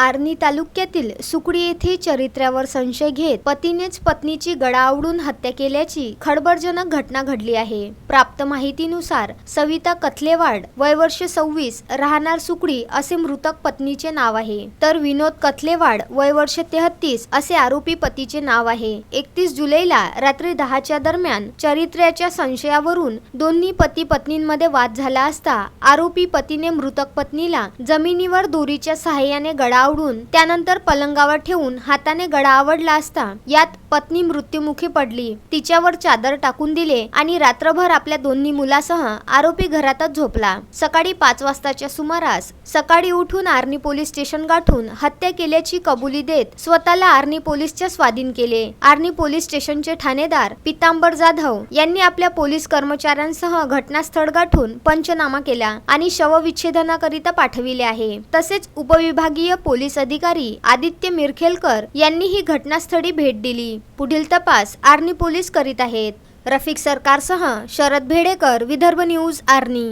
आर्णी तालुक्यातील सुकडी येथे चरित्र्यावर संशय घेत पतीनेच पत्नीची गळा आवडून हत्या केल्याची खळबळजनक घटना घडली आहे. प्राप्त माहितीनुसार सविता कथलेवाड वय वर्ष सव्वीस राहणार सुकडी असे मृतक पत्नीचे नाव आहे. तर विनोद कथलेवाड वय वर्ष तेहतीस असे आरोपी पतीचे नाव आहे. एकतीस जुलैला रात्री दहाच्या दरम्यान चरित्र्याच्या संशयावरून दोन्ही पती पत्नींमध्ये वाद झाला असता आरोपी पतीने मृतक पत्नीला जमिनीवर दोरीच्या सहाय्याने गळा आवडून त्यानंतर पलंगावर ठेवून हाताने गळा आवडला असता यात पत्नी मृत्युमुखी पडली. तिच्यावर चादर टाकून दिले आणि रात्रभर आपल्या दोन्ही मुलासह आरोपी घरातच झोपला. सकाळी पाच वाजताच्या सुमारास सकाळी उठून आर्नी पोलीस स्टेशन गाठून हत्या केल्याची कबुली देत स्वतःला आर्नी पोलीसच्या स्वाधीन केले. आर्नी पोलीस स्टेशनचे ठाणेदार पितांबर जाधव यांनी आपल्या पोलीस कर्मचाऱ्यांसह घटनास्थळ गाठून पंचनामा केला आणि शवविच्छेदनाकरिता पाठविले आहे. तसेच उपविभागीय पोलीस पोलीस अधिकारी आदित्य मिरखेलकर यांनी ही घटनास्थळी भेट दिली. पुढील तपास आर्नी पोलीस करीत आहेत. रफिक सरकारसह शरद भेडेकर विदर्भ न्यूज आर्नी